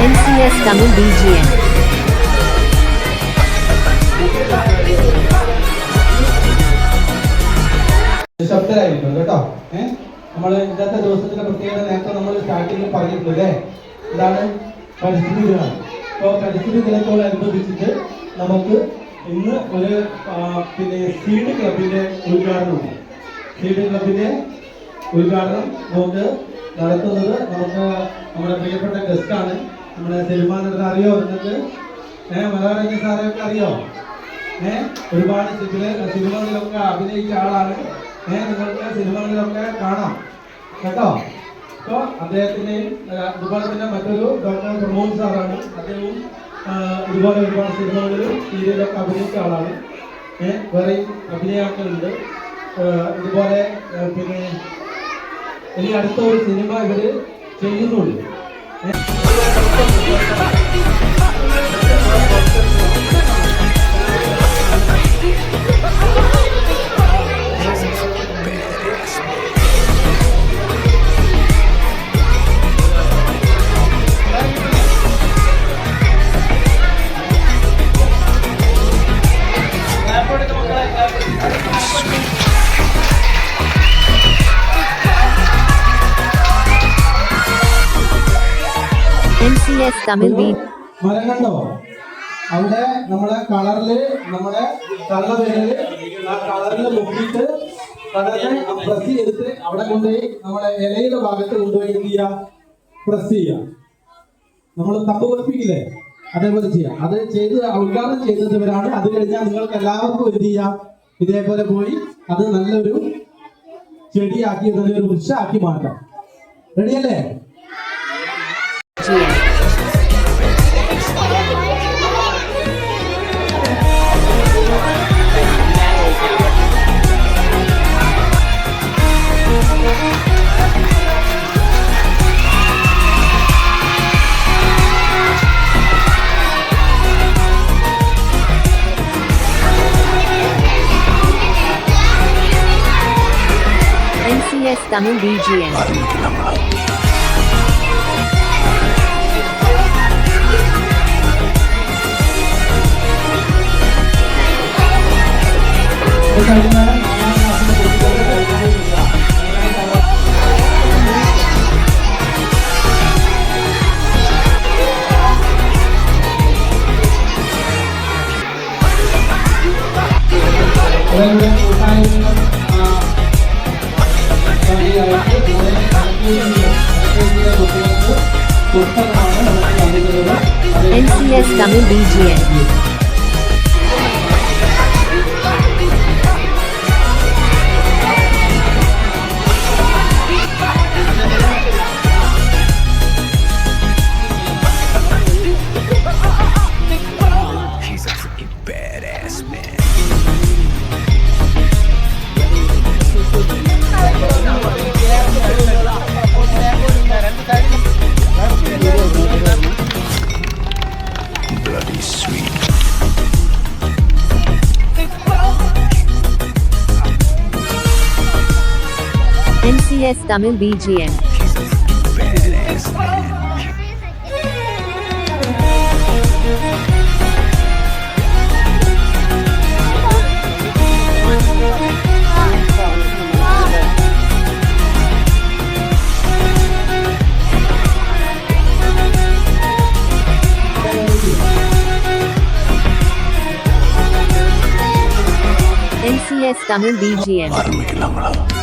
NCS Tamil BGM. നിശബ്ദരായിരിക്കണം കേട്ടോ ഏഹ് നമ്മൾ ഇന്നത്തെ ദിവസത്തിന്റെ പ്രത്യേകത നേരത്തെ നമ്മൾ സ്റ്റാർട്ടിങ്ങിൽ പറഞ്ഞിട്ടുണ്ട് അല്ലേ എന്താണ് പരിസ്ഥിതി ദിനമാണ് അപ്പോൾ പരിസ്ഥിതി ദിനത്തോടനുബന്ധിച്ചിട്ട് നമുക്ക് ഇന്ന് ഒരു പിന്നെ സീഡ് ക്ലബിന്റെ ഉദ്ഘാടനമുണ്ട് സീഡ് ക്ലബിന്റെ ഉദ്ഘാടനം നമുക്ക് നടത്തുന്നത് നമുക്ക് നമ്മുടെ പ്രിയപ്പെട്ട ഗസ്റ്റാണ് നമ്മുടെ സിനിമാ എടുത്ത് അറിയോ? നിങ്ങൾക്ക്? ഏഹ് മലയാളി സാറൊക്കെ അറിയോ? ഏഹ് ഒരുപാട് സിനിമ സിനിമകളിലൊക്കെ അഭിനയിച്ച ആളാണ്. ഏഹ് നിങ്ങൾക്ക് സിനിമകളിലൊക്കെ കാണാം. കേട്ടോ? അപ്പോൾ അദ്ദേഹത്തിനെയും അതുപോലെ തന്നെ മറ്റൊരു ഡോക്ടർ പ്രമോദ് സാറാണ് അദ്ദേഹവും ഇതുപോലെ ഒരുപാട് സിനിമകളിലും സീരിയലൊക്കെ അഭിനയിച്ച ആളാണ്. വേറെ അഭിനയാക്കളുണ്ട് ഇതുപോലെ പിന്നെ ഇനി അടുത്ത ഒരു സിനിമ ഇവർ ചെയ്യുന്നുണ്ട്. NCS Tamil B. മരം കണ്ടോ അവിടെ നമ്മളെ കളറിൽ നമ്മുടെ കളർ വരുന്നത് ആ കളറിൽ മുക്കിയിട്ട് കളറിനെ പ്രസ് ചെയ്തിട്ട് അവിടെ കൊണ്ടുപോയി നമ്മുടെ ഇലയുടെ ഭാഗത്ത് കൊണ്ടുപോയി എന്ത് ചെയ്യുക? പ്രസ് ചെയ്യുക. നമ്മൾ തപ്പ് പറിപ്പിക്കില്ലേ അതേപോലെ ചെയ്യാം അത് ചെയ്ത് ഉദ്ഘാടനം ചെയ്തവരാണ്. അത് കഴിഞ്ഞാൽ നിങ്ങൾക്ക് എല്ലാവർക്കും എന്ത് ചെയ്യാം ഇതേപോലെ പോയി അത് നല്ലൊരു ചെടിയാക്കി നല്ലൊരു വൃക്ഷമാക്കി മാറ്റാം. റെഡിയല്ലേ NCS 당은 BGM. 감사합니다. NCS Tamil BGM. NCS Tamil BGM. NCS Tamil BGM.